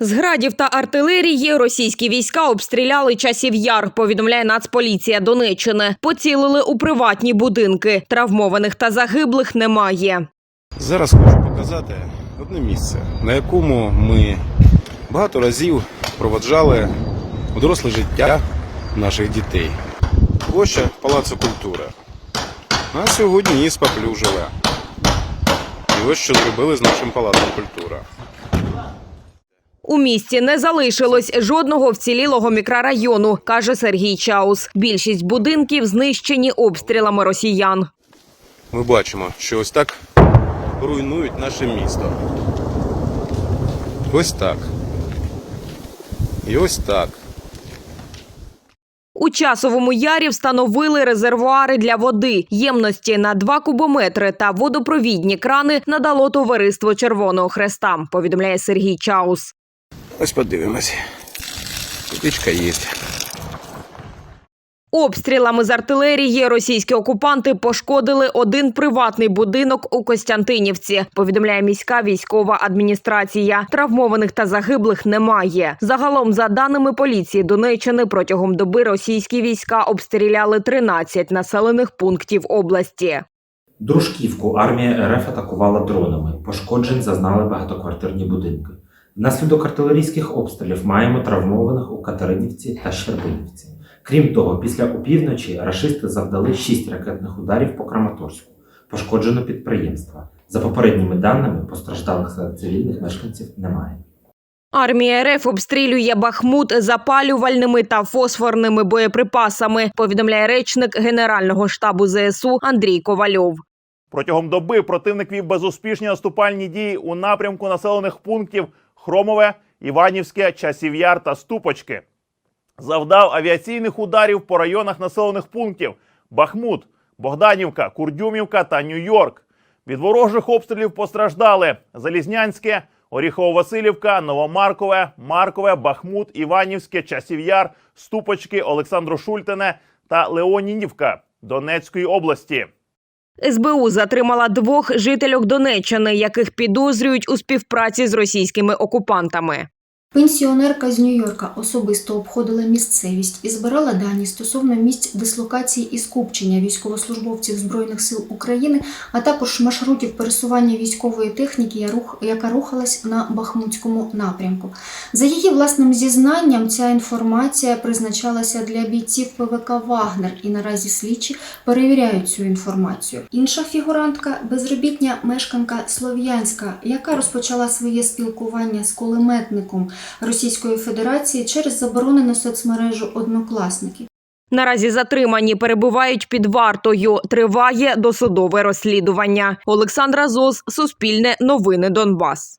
З градів та артилерії російські війська обстріляли часів яр. Повідомляє Нацполіція Донеччини. Поцілили у приватні будинки. Травмованих та загиблих немає. Зараз хочу показати одне місце, на якому ми багато разів проводжали доросле життя наших дітей. Площа Палацу культури. А сьогодні її споплюжили. І ось що зробили з нашим палацом культури. У місті не залишилось жодного вцілілого мікрорайону, каже Сергій Чаус. Більшість будинків знищені обстрілами росіян. Ми бачимо, що ось так руйнують наше місто. Ось так. І ось так. У часовому ярі встановили резервуари для води. Ємності на 2 кубометри та водопровідні крани надало товариство Червоного Хреста. Повідомляє Сергій Чаус. Ось подивимось. Водичка є. Обстрілами з артилерії російські окупанти пошкодили один приватний будинок у Костянтинівці. Повідомляє міська військова адміністрація. Травмованих та загиблих немає. Загалом, за даними поліції Донеччини, протягом доби російські війська обстріляли 13 населених пунктів області. Дружківку армія РФ атакувала дронами. Пошкоджень зазнали багатоквартирні будинки. Внаслідок артилерійських обстрілів маємо травмованих у Катеринівці та Щербинівці. Крім того, після опівночі рашисти завдали шість ракетних ударів по Краматорську. Пошкоджено підприємства. За попередніми даними, постраждалих серед цивільних мешканців немає. Армія РФ обстрілює Бахмут запалювальними та фосфорними боєприпасами. Повідомляє речник Генерального штабу ЗСУ Андрій Ковальов. Протягом доби противник вів безуспішні наступальні дії у напрямку населених пунктів Хромове, Іванівське, Часів'яр та Ступочки. Завдав авіаційних ударів по районах населених пунктів Бахмут, Богданівка, Курдюмівка та Нью-Йорк. Від ворожих обстрілів постраждали Залізнянське, Оріхово-Василівка, Новомаркове, Маркове, Бахмут, Іванівське, Часів'яр, Ступочки, Олександро-Шультине та Леонінівка Донецької області. СБУ затримала двох жительок Донеччини, яких підозрюють у співпраці з російськими окупантами. Пенсіонерка з Нью-Йорка особисто обходила місцевість і збирала дані стосовно місць дислокації і скупчення військовослужбовців Збройних сил України, а також маршрутів пересування військової техніки, яка рухалась на Бахмутському напрямку. За її власним зізнанням, ця інформація призначалася для бійців ПВК Вагнер, і наразі слідчі перевіряють цю інформацію. Інша фігурантка безробітня мешканка Слов'янська, яка розпочала своє спілкування з кулеметником Російської Федерації через заборонену соцмережу однокласники. Наразі затримані перебувають під вартою. Триває досудове розслідування. Олександра Зос, Суспільне, Новини Донбас.